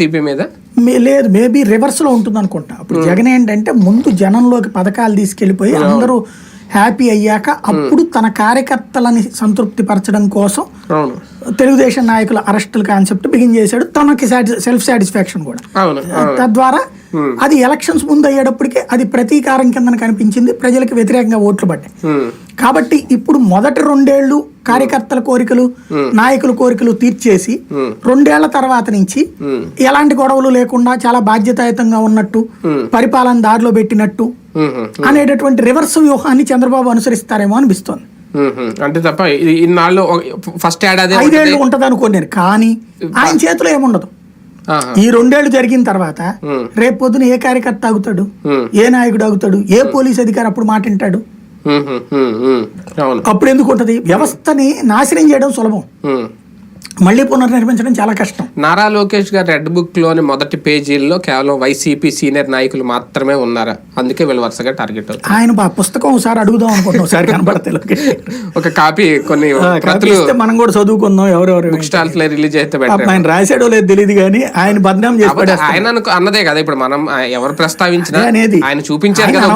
మీద? లేదు మేబీ రివర్స్లో ఉంటుంది అనుకుంటా అప్పుడు జగన్ ఏంటంటే ముందు జనంలోకి పథకాలు తీసుకెళ్ళిపోయి అందరూ హ్యాపీ అయ్యాక అప్పుడు తన కార్యకర్తలని సంతృప్తి పరచడం కోసం తెలుగుదేశం నాయకుల అరెస్టుల కాన్సెప్ట్ బిగిన్ చేశాడు. తనకి సెల్ఫ్ సాటిస్ఫాక్షన్ కూడా. తద్వారా అది ఎలక్షన్స్ ముందు అయ్యేటప్పటికి అది ప్రతీకారం కింద కనిపించింది. ప్రజలకు వ్యతిరేకంగా ఓట్లు పడ్డాయి. కాబట్టి ఇప్పుడు మొదటి రెండేళ్ళు కార్యకర్తల కోరికలు నాయకుల కోరికలు తీర్చేసి రెండేళ్ళ తర్వాత నుంచి ఎలాంటి గొడవలు లేకుండా చాలా బాధ్యతాయుతంగా ఉన్నట్టు పరిపాలన దారిలో పెట్టినట్టు అనేటటువంటి రివర్స్ వ్యూహాన్ని చంద్రబాబు అనుసరిస్తారేమో అనిపిస్తోంది. అంటే తప్ప ఇన్నాళ్ళు ఫస్ట్ ఏడాది ఐదేళ్ళు ఉంటది అనుకోండి కానీ ఆయన చేతిలో ఏముండదు. ఈ రెండేళ్ళు జరిగిన తర్వాత రేపు పొద్దున ఏ కార్యకర్త ఆగుతాడు? ఏ నాయకుడు ఆగుతాడు? ఏ పోలీస్ అధికారి అప్పుడు మాటింటాడు? ఉమ్, అప్పుడు ఎందుకు ఉంటది? వ్యవస్థని నాశనం చేయడం సులభం. మళ్ళీ పునర్నిర్మించడం చాలా కష్టం. నారా లోకేష్ గారి రెడ్ బుక్లోని మొదటి పేజీల్లో కేవలం వైసీపీ సీనియర్ నాయకులు మాత్రమే ఉన్నారా? అందుకే వీళ్ళు వరుసగా టార్గెట్ ఆయన పుస్తకం ఒకసారి అడుగుదాం అనుకుంటున్నాం ఒకసారి కనబడతే లోకేష్. ఒక కాపీ కొన్ని ప్రతులు మనం కూడా చదువుకుందాం ఎవరెవరు బుక్ స్టాల్స్లో రిలీజ్ అయితే ఆయన రాశాడో లేదు తెలియదు కానీ ఆయన బద్నాం చేసి ఆయన అన్నదే కదా ఇప్పుడు మనం ఎవరు ప్రస్తావించినా అనేది. ఆయన చూపించారు కదా